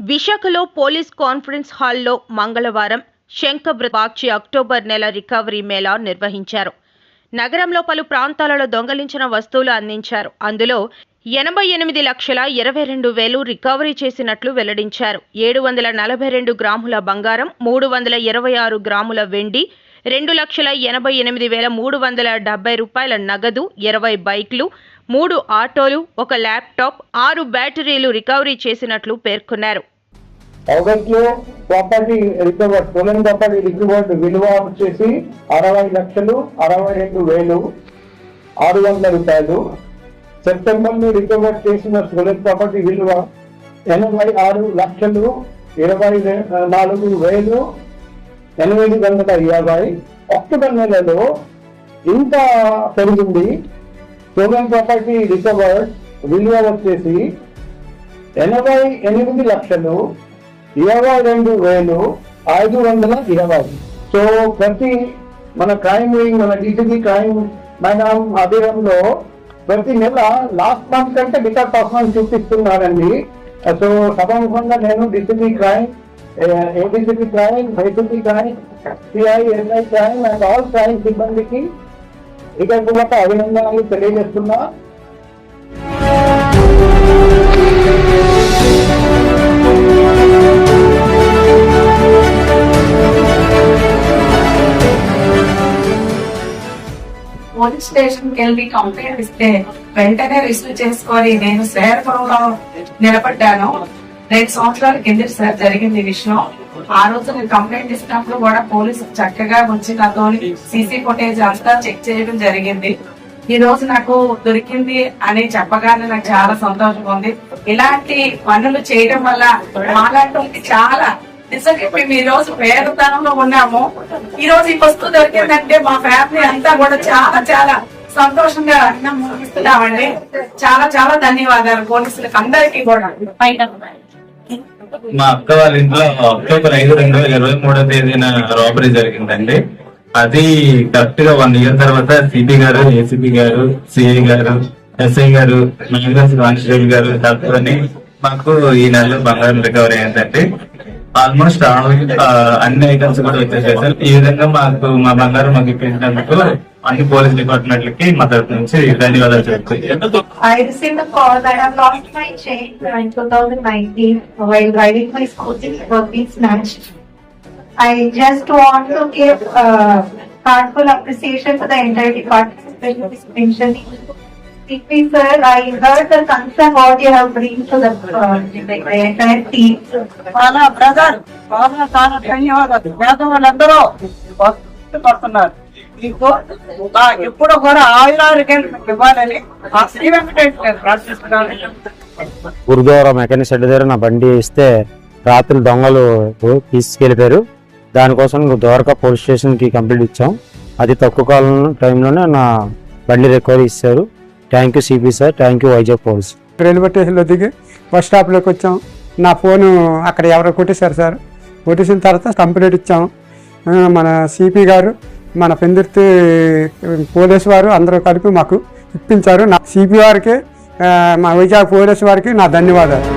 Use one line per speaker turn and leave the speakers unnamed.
విశాఖలో police conference హాల్లో మంగళవారం శంఖబ్రబాక్షి అక్టోబర్ నెల రికవరీ మేళా నిర్వహించారు. నగరంలో పలు ప్రాంతాలలో దొంగలించిన వస్తువులు అందించారు. అందులో ఎనభై ఎనిమిది లక్షల ఇరవై రెండు వేలు రికవరీ చేసినట్లు వెల్లడించారు. ఏడు వందల నలభై రెండు గ్రాముల బంగారం మూడు వందల ఇరవై ఆరు గ్రాముల వెండి రెండు లక్షల ఎనభై ఎనిమిది వేల మూడు వందల డెబ్బై రూపాయల నగదు ఇరవై బైక్లు మూడు ఆటోలు ఒక ల్యాప్టాప్ ఆరు బ్యాటరీలు రికవరీ చేసినట్లు పేర్కొన్నారు.
ఆగస్ట్లో ప్రాపర్టీ రికవర్ పొలం ప్రాపర్టీ రికవర్డ్ విలువ వచ్చేసి అరవై లక్షలు అరవై రెండు వేలు ఆరు వందల రూపాయలు. సెప్టెంబర్ రికవర్ చేసిన పొలం ప్రాపర్టీ విలువ ఎనభై ఆరు లక్షలు ఇరవై నాలుగు వేలు ఎనిమిది వందల యాభై అక్టోబర్ నెలలో ఇంత పెరిగింది. స్టోలెన్ ప్రాపర్టీ రికవర్డ్ విలువ వచ్చేసి ఎనభై ఎనిమిది లక్షలు ఇరవై రెండు వేలు ఐదు వందల ఇరవై. సో ప్రతి మన క్రైమ్ వింగ్ మన డిసిబి క్రైమ్ మేడం ఆధ్వర్యంలో ప్రతి నెల లాస్ట్ మంత్ కంటే బిటర్ పర్ఫార్మెన్స్ చూపిస్తున్నారండి. సో సభాముఖంగా నేను DCB crime ABCP crime YCP crime SPI NI crime and all crime సిబ్బందికి ఇక అభినందనలు తెలియజేస్తున్నా.
పోలీస్ స్టేషన్కి వెళ్ళి కంప్లైంట్ ఇస్తే వెంటనే రిసీవ్ చేసుకొని నేను శ్రేయపురంలో నిలబడ్డాను. రెండు సంవత్సరాల కిందటి సార్ జరిగింది ఈ విషయం. ఆ రోజు నేను కంప్లైంట్ ఇచ్చినప్పుడు కూడా పోలీసు చక్కగా వచ్చి నాతో సీసీ ఫుటేజ్ అంతా చెక్ చేయడం జరిగింది. ఈ రోజు నాకు దొరికింది అని చెప్పగానే నాకు చాలా సంతోషంగా ఉంది. ఇలాంటి పనులు చేయడం వల్ల మాలాంటి చాలా నిజంగా మేము ఈ రోజు పేదతనంలో ఉన్నాము. ఈ రోజు ఈ వస్తువు దొరికిందంటే మా ఫ్యామిలీ అంతా కూడా చాలా చాలా సంతోషంగా ఇస్తున్నామండి చాలా చాలా ధన్యవాదాలు పోలీసులకు అందరికీ కూడా.
మా అక్క వాళ్ళ ఇంట్లో అక్టోబర్ ఐదు రెండు వేల ఇరవై మూడో తేదీన రాబరీ జరిగిందండి. అది కరెక్ట్గా వన్ ఇయర్ తర్వాత సిపి గారు ఏసీపీ గారు సిఐ గారు ఎస్ఐ గారు మ్యాగ్నస్ కానిస్టేబుల్ గారు తరఫుని మాకు ఈ నెలలో బంగారం రికవరీ అయిందండి. ఆల్మోస్ట్ అన్ని ఐటమ్స్ కూడా వచ్చేసేసారు ఈ విధంగా మాకు మా బంగారం మాకు ఇప్పించినందుకు అన్ని పోలీస్ డిపార్ట్మెంట్లకి మా తరఫు నుంచి ధన్యవాదాలు చెప్తాయి
I received a call that I've lost my chain in 2019 while riding my scooter was being snatched. I just want to give uh, heartful appreciation to the entire department, especially mentioning CP sir, I heard the concern what you have bring to the, uh, the entire team.
చాలా brother చాలా చాలా ధన్యవాదాలు పేదవాళ్ళందరూ పడుతున్నారు మీకు నా ఎప్పుడు కూడా ఆయురారోగ్యాలు మీకు ఇవ్వాలని ఆ శ్రీ వెంకటేశ్వర ప్రార్థిస్తున్నాను
గురుద్వారా మెకానిక్ షెడ్ దగ్గర నా బండి ఇస్తే రాత్రి దొంగలు తీసుకెళ్ళిపోయారు. దానికోసం ద్వారకా పోలీస్ స్టేషన్కి కంప్లీట్ ఇచ్చాం. అది తక్కువ కాలం టైంలోనే నా బండి రికవరీ ఇచ్చారు thank you CP sir thank you Vizag police.
Railway స్టేషన్లో దిగి బస్ స్టాప్లోకి వచ్చాం. నా ఫోను అక్కడ ఎవరో కొట్టేశారు సార్. కొట్టేసిన తర్వాత కంప్లైంట్ ఇచ్చాం. మన సిపి గారు మన పెందుర్తి పోలీసు వారు అందరూ కలిపి మాకు ఇప్పించారు. నా సిపి వారికి మా వైజాగ్ పోలీసు వారికి నా ధన్యవాదాలు.